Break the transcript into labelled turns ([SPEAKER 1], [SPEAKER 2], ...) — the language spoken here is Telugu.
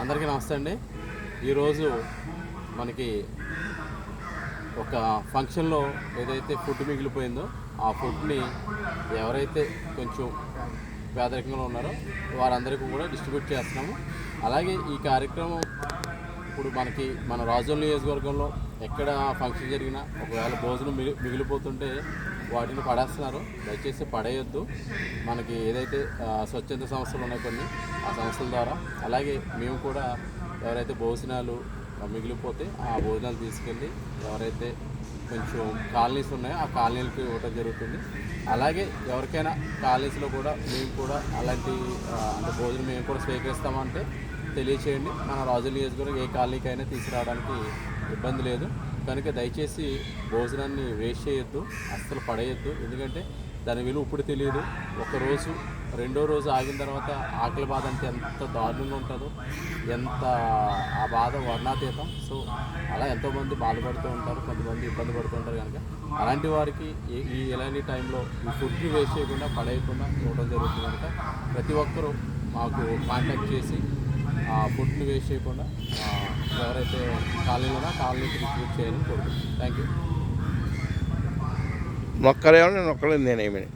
[SPEAKER 1] అందరికీ నమస్తే అండి. ఈరోజు మనకి ఒక ఫంక్షన్లో ఏదైతే ఫుడ్ మిగిలిపోయిందో ఆ ఫుడ్ని ఎవరైతే కొంచెం పేదరికంలో ఉన్నారో వారందరికీ కూడా డిస్ట్రిబ్యూట్ చేస్తున్నాము. అలాగే ఈ కార్యక్రమం ఇప్పుడు మనకి మన రాజోల్ నియోజకవర్గంలో ఎక్కడ ఫంక్షన్ జరిగినా ఒకవేళ భోజనం మిగిలిపోతుంటే వాటిని పడేస్తున్నారు. దయచేసి పడేయొద్దు. మనకి ఏదైతే స్వచ్ఛంద సంస్థలు ఉన్నాయి కొన్ని ఆ సంస్థల ద్వారా. అలాగే మేము కూడా ఎవరైతే భోజనాలు మిగిలిపోతే ఆ భోజనాలు తీసుకెళ్ళి ఎవరైతే కొంచెం కాలనీస్ ఉన్నాయో ఆ కాలనీలకు ఇవ్వడం జరుగుతుంది. అలాగే ఎవరికైనా కాలనీస్లో కూడా మేము కూడా అలాంటి అంటే భోజనం మేము కూడా స్వీకరిస్తామంటే తెలియచేయండి. మన రాజు నియోజకవర్గం ఏ కాలనీకైనా తీసుకురావడానికి ఇబ్బంది లేదు. కనుక దయచేసి భోజనాన్ని వేస్ట్ చేయొద్దు అస్సలు పడేయద్దు. ఎందుకంటే దాని విలువ ఇప్పుడు తెలియదు. ఒక రోజు రెండో రోజు ఆగిన తర్వాత ఆకలి బాధ అంటే ఎంత దారుణంగా ఉంటుందో ఎంత ఆ బాధ వర్ణాతీతం. సో అలా ఎంతోమంది బాధపడుతూ ఉంటారు కొంతమంది ఇబ్బంది పడుతూ ఉంటారు కనుక. అలాంటి వారికి ఈ- ఇలాంటి ఎలాంటి టైంలో ఈ ఫుడ్ని వేస్ట్ చేయకుండా పడేయకుండా ఇవ్వడం జరుగుతుంది కనుక ప్రతి ఒక్కరూ మాకు కాంటాక్ట్ చేసి ఫుడ్ని వేస్ట్ చేయకుండా ఆ, ఎవరైతే కాలనీలో కాలనీకి డిస్ట్రిబ్యూట్ చేయాలని కోరుకుంటున్నాను. థ్యాంక్ యూ
[SPEAKER 2] మొక్కలేమో నేను ఒక్కలేదు నేనేమి
[SPEAKER 1] అండి